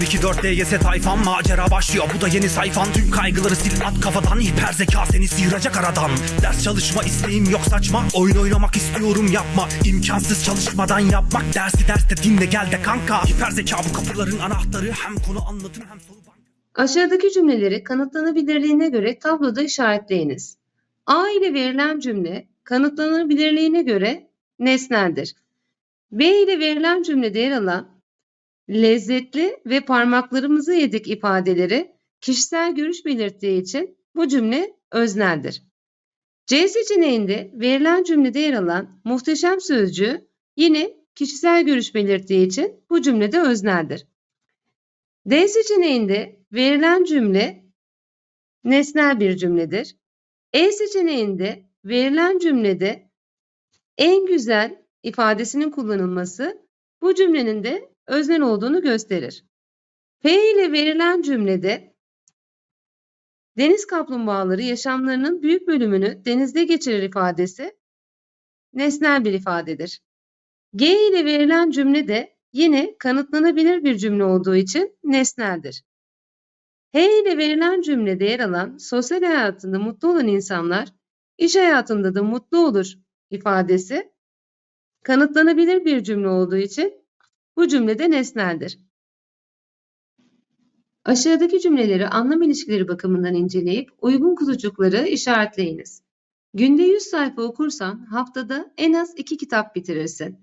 024 DYS tayfan macera başlıyor. Bu da yeni sayfan. Tüm kaygıları sil at kafadan. Hiper zeka seni sıyıracak aradan. Ders çalışma isteğim yok saçma. Oyun oynamak istiyorum yapma. İmkansız çalışmadan yapmak. Dersi derste dinle gel de kanka. Hiper zeka bu kapıların anahtarı. Hem konu anlatım hem soru Aşağıdaki cümleleri kanıtlanabilirliğine göre tabloda işaretleyiniz. A ile verilen cümle kanıtlanabilirliğine göre nesneldir. B ile verilen cümlede yer alan lezzetli ve parmaklarımızı yedik ifadeleri kişisel görüş belirttiği için bu cümle özneldir. C seçeneğinde verilen cümlede yer alan muhteşem sözcüğü yine kişisel görüş belirttiği için bu cümlede özneldir. D seçeneğinde verilen cümle nesnel bir cümledir. E seçeneğinde verilen cümlede en güzel ifadesinin kullanılması bu cümlenin de öznel olduğunu gösterir. P ile verilen cümlede deniz kaplumbağaları yaşamlarının büyük bölümünü denizde geçirir ifadesi nesnel bir ifadedir. G ile verilen cümle de yine kanıtlanabilir bir cümle olduğu için nesneldir. H ile verilen cümlede yer alan sosyal hayatında mutlu olan insanlar iş hayatında da mutlu olur ifadesi kanıtlanabilir bir cümle olduğu için bu cümlede nesneldir. Aşağıdaki cümleleri anlam ilişkileri bakımından inceleyip uygun kutucukları işaretleyiniz. Günde 100 sayfa okursan haftada en az 2 kitap bitirirsin.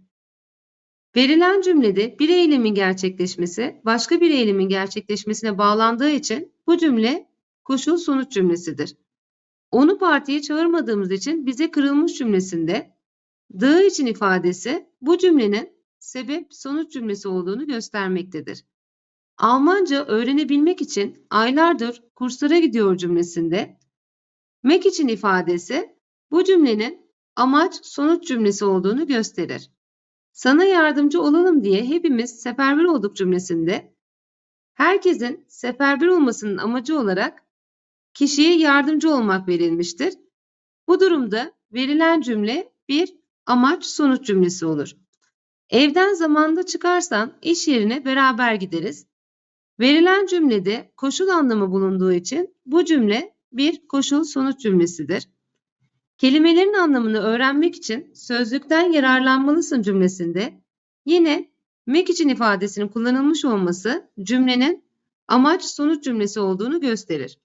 Verilen cümlede bir eylemin gerçekleşmesi başka bir eylemin gerçekleşmesine bağlandığı için bu cümle koşul sonuç cümlesidir. Onu partiye çağırmadığımız için bize kırılmış cümlesinde dığı için ifadesi bu cümlenin sebep sonuç cümlesi olduğunu göstermektedir. Almanca öğrenebilmek için aylardır kurslara gidiyor cümlesinde mek için ifadesi bu cümlenin amaç sonuç cümlesi olduğunu gösterir. Sana yardımcı olalım diye hepimiz seferber olduk cümlesinde herkesin seferber olmasının amacı olarak kişiye yardımcı olmak verilmiştir. Bu durumda verilen cümle bir amaç sonuç cümlesi olur. Evden zamanda çıkarsan iş yerine beraber gideriz. Verilen cümlede koşul anlamı bulunduğu için bu cümle bir koşul sonuç cümlesidir. Kelimelerin anlamını öğrenmek için sözlükten yararlanmalısın cümlesinde yine mek için ifadesinin kullanılmış olması cümlenin amaç sonuç cümlesi olduğunu gösterir.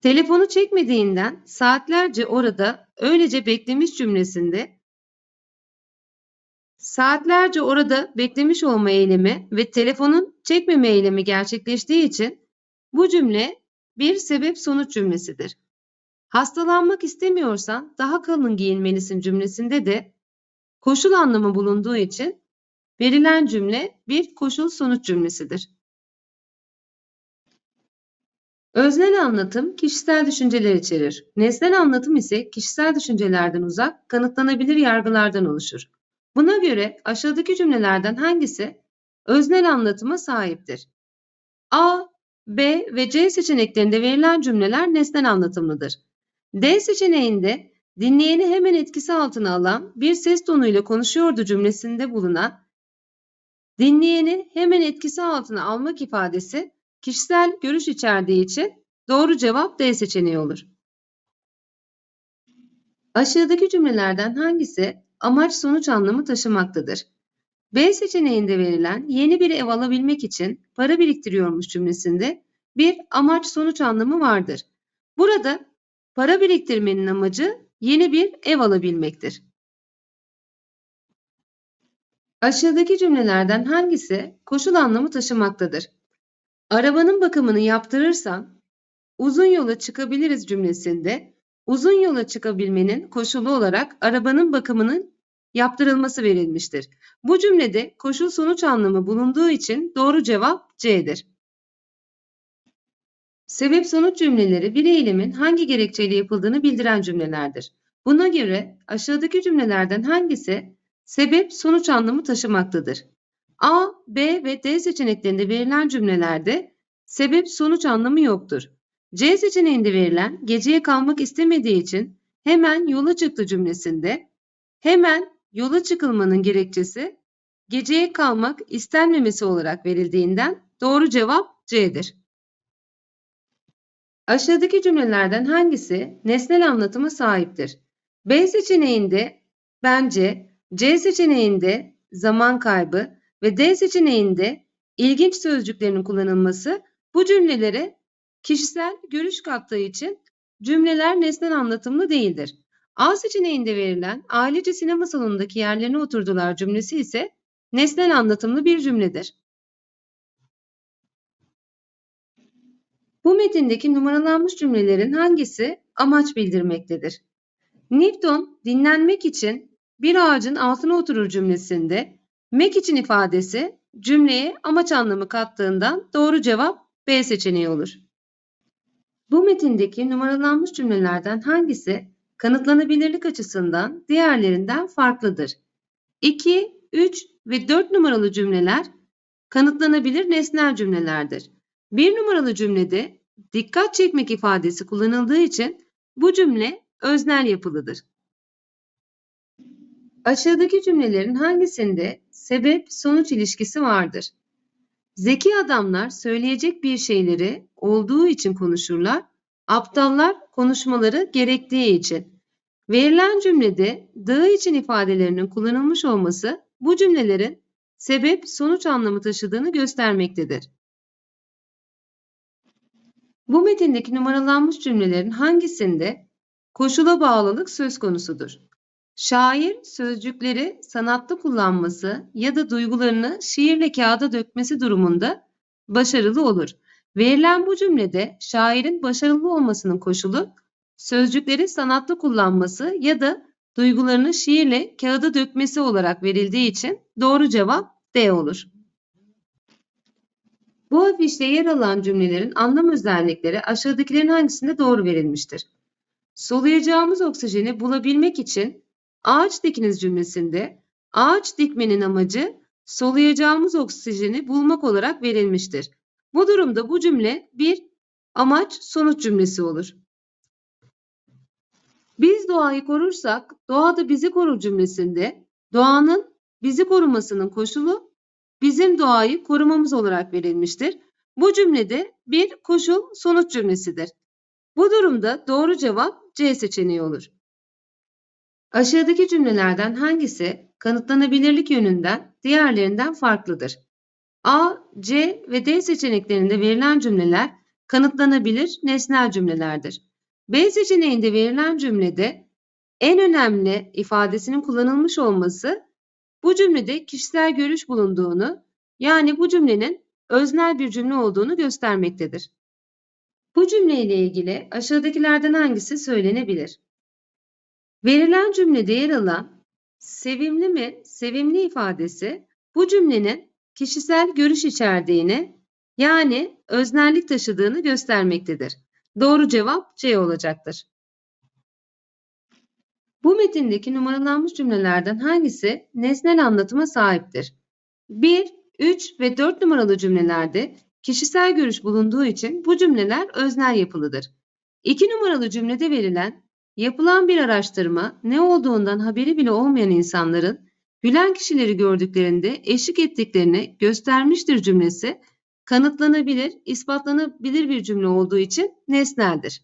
Telefonu çekmediğinden saatlerce orada öylece beklemiş cümlesinde saatlerce orada beklemiş olma eylemi ve telefonun çekmeme eylemi gerçekleştiği için bu cümle bir sebep sonuç cümlesidir. Hastalanmak istemiyorsan daha kalın giyinmelisin cümlesinde de koşul anlamı bulunduğu için verilen cümle bir koşul sonuç cümlesidir. Öznel anlatım kişisel düşünceler içerir. Nesnel anlatım ise kişisel düşüncelerden uzak, kanıtlanabilir yargılardan oluşur. Buna göre aşağıdaki cümlelerden hangisi öznel anlatıma sahiptir? A, B ve C seçeneklerinde verilen cümleler nesnel anlatımlıdır. D seçeneğinde dinleyeni hemen etkisi altına alan bir ses tonuyla konuşuyordu cümlesinde bulunan dinleyeni hemen etkisi altına almak ifadesi kişisel görüş içerdiği için doğru cevap D seçeneği olur. Aşağıdaki cümlelerden hangisi amaç sonuç anlamı taşımaktadır? B seçeneğinde verilen yeni bir ev alabilmek için para biriktiriyormuş cümlesinde bir amaç sonuç anlamı vardır. Burada para biriktirmenin amacı yeni bir ev alabilmektir. Aşağıdaki cümlelerden hangisi koşul anlamı taşımaktadır? Arabanın bakımını yaptırırsan uzun yola çıkabiliriz cümlesinde uzun yola çıkabilmenin koşulu olarak arabanın bakımının yaptırılması verilmiştir. Bu cümlede koşul sonuç anlamı bulunduğu için doğru cevap C'dir. Sebep sonuç cümleleri bir eylemin hangi gerekçeyle yapıldığını bildiren cümlelerdir. Buna göre aşağıdaki cümlelerden hangisi sebep sonuç anlamı taşımaktadır? A, B ve D seçeneklerinde verilen cümlelerde sebep sonuç anlamı yoktur. C seçeneğinde verilen geceye kalmak istemediği için hemen yola çıktı cümlesinde hemen yola çıkılmanın gerekçesi geceye kalmak istenmemesi olarak verildiğinden doğru cevap C'dir. Aşağıdaki cümlelerden hangisi nesnel anlatıma sahiptir? B seçeneğinde bence, C seçeneğinde zaman kaybı ve D seçeneğinde ilginç sözcüklerin kullanılması bu cümlelere kişisel görüş kattığı için cümleler nesnel anlatımlı değildir. A seçeneğinde verilen ailece sinema salonundaki yerlerine oturdular cümlesi ise nesnel anlatımlı bir cümledir. Bu metindeki numaralanmış cümlelerin hangisi amaç bildirmektedir? Newton dinlenmek için bir ağacın altına oturur cümlesinde mek için ifadesi cümleye amaç anlamı kattığından doğru cevap B seçeneği olur. Bu metindeki numaralanmış cümlelerden hangisi kanıtlanabilirlik açısından diğerlerinden farklıdır? 2, 3 ve 4 numaralı cümleler kanıtlanabilir nesnel cümlelerdir. 1 numaralı cümlede dikkat çekmek ifadesi kullanıldığı için bu cümle öznel yapılıdır. Aşağıdaki cümlelerin hangisinde sebep sonuç ilişkisi vardır? Zeki adamlar söyleyecek bir şeyleri olduğu için konuşurlar, aptallar konuşmaları gerektiği için. Verilen cümlede dığı için ifadelerinin kullanılmış olması bu cümlelerin sebep sonuç anlamı taşıdığını göstermektedir. Bu metindeki numaralanmış cümlelerin hangisinde koşula bağlılık söz konusudur? Şair sözcükleri sanatlı kullanması ya da duygularını şiirle kağıda dökmesi durumunda başarılı olur. Verilen bu cümlede şairin başarılı olmasının koşulu sözcükleri sanatlı kullanması ya da duygularını şiirle kağıda dökmesi olarak verildiği için doğru cevap D olur. Bu afişte yer alan cümlelerin anlam özellikleri aşağıdakilerin hangisinde doğru verilmiştir? Soluyacağımız oksijeni bulabilmek için ağaç dikiniz cümlesinde ağaç dikmenin amacı soluyacağımız oksijeni bulmak olarak verilmiştir. Bu durumda bu cümle bir amaç sonuç cümlesi olur. Biz doğayı korursak doğa da bizi korur cümlesinde doğanın bizi korumasının koşulu bizim doğayı korumamız olarak verilmiştir. Bu cümlede bir koşul sonuç cümlesidir. Bu durumda doğru cevap C seçeneği olur. Aşağıdaki cümlelerden hangisi kanıtlanabilirlik yönünden diğerlerinden farklıdır? A, C ve D seçeneklerinde verilen cümleler kanıtlanabilir nesnel cümlelerdir. B seçeneğinde verilen cümlede en önemli ifadesinin kullanılmış olması bu cümlede kişisel görüş bulunduğunu yani bu cümlenin öznel bir cümle olduğunu göstermektedir. Bu cümle ile ilgili aşağıdakilerden hangisi söylenebilir? Verilen cümlede yer alan sevimli mi, sevimli ifadesi bu cümlenin kişisel görüş içerdiğini yani öznellik taşıdığını göstermektedir. Doğru cevap C olacaktır. Bu metindeki numaralanmış cümlelerden hangisi nesnel anlatıma sahiptir? 1, 3 ve 4 numaralı cümlelerde kişisel görüş bulunduğu için bu cümleler öznel yapılıdır. 2 numaralı cümlede verilen yapılan bir araştırma ne olduğundan haberi bile olmayan insanların gülen kişileri gördüklerinde eşlik ettiklerini göstermiştir cümlesi kanıtlanabilir, ispatlanabilir bir cümle olduğu için nesneldir.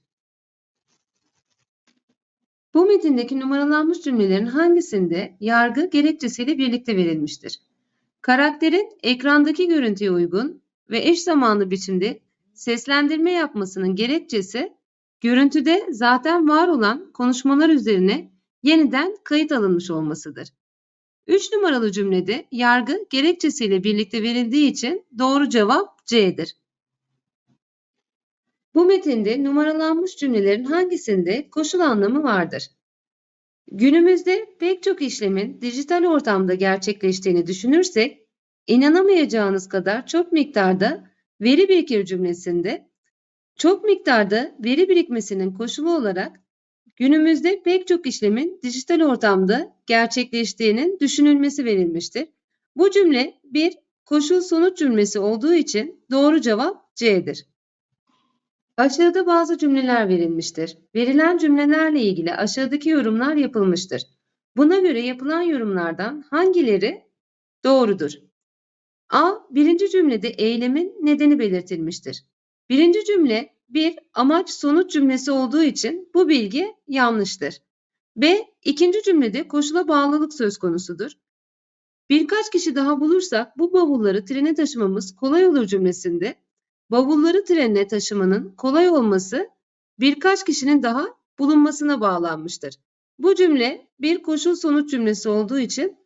Bu metindeki numaralanmış cümlelerin hangisinde yargı gerekçesiyle birlikte verilmiştir? Karakterin ekrandaki görüntüye uygun ve eş zamanlı biçimde seslendirme yapmasının gerekçesi görüntüde zaten var olan konuşmalar üzerine yeniden kayıt alınmış olmasıdır. 3 numaralı cümlede yargı gerekçesiyle birlikte verildiği için doğru cevap C'dir. Bu metinde numaralanmış cümlelerin hangisinde koşul anlamı vardır? Günümüzde pek çok işlemin dijital ortamda gerçekleştiğini düşünürsek, inanamayacağınız kadar çok miktarda veri birikir cümlesinde, çok miktarda veri birikmesinin koşulu olarak günümüzde pek çok işlemin dijital ortamda gerçekleştiğinin düşünülmesi verilmiştir. Bu cümle bir koşul sonuç cümlesi olduğu için doğru cevap C'dir. Aşağıda bazı cümleler verilmiştir. Verilen cümlelerle ilgili aşağıdaki yorumlar yapılmıştır. Buna göre yapılan yorumlardan hangileri doğrudur. A. Birinci cümlede eylemin nedeni belirtilmiştir. Birinci cümle bir amaç sonuç cümlesi olduğu için bu bilgi yanlıştır. B. İkinci cümlede koşula bağlılık söz konusudur. Birkaç kişi daha bulursak bu bavulları trene taşımamız kolay olur cümlesinde bavulları trenle taşımanın kolay olması birkaç kişinin daha bulunmasına bağlanmıştır. Bu cümle bir koşul sonuç cümlesi olduğu için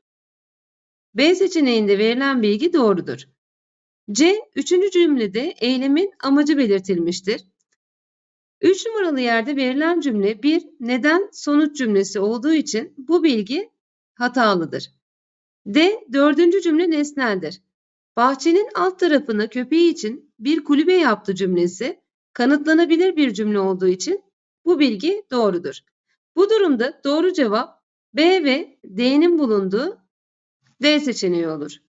B seçeneğinde verilen bilgi doğrudur. C. Üçüncü cümlede eylemin amacı belirtilmiştir. 3 numaralı yerde verilen cümle bir neden sonuç cümlesi olduğu için bu bilgi hatalıdır. D. Dördüncü cümle nesneldir. Bahçenin alt tarafını köpeği için bir kulübe yaptı cümlesi kanıtlanabilir bir cümle olduğu için bu bilgi doğrudur. Bu durumda doğru cevap B ve D'nin bulunduğu D seçeneği olur.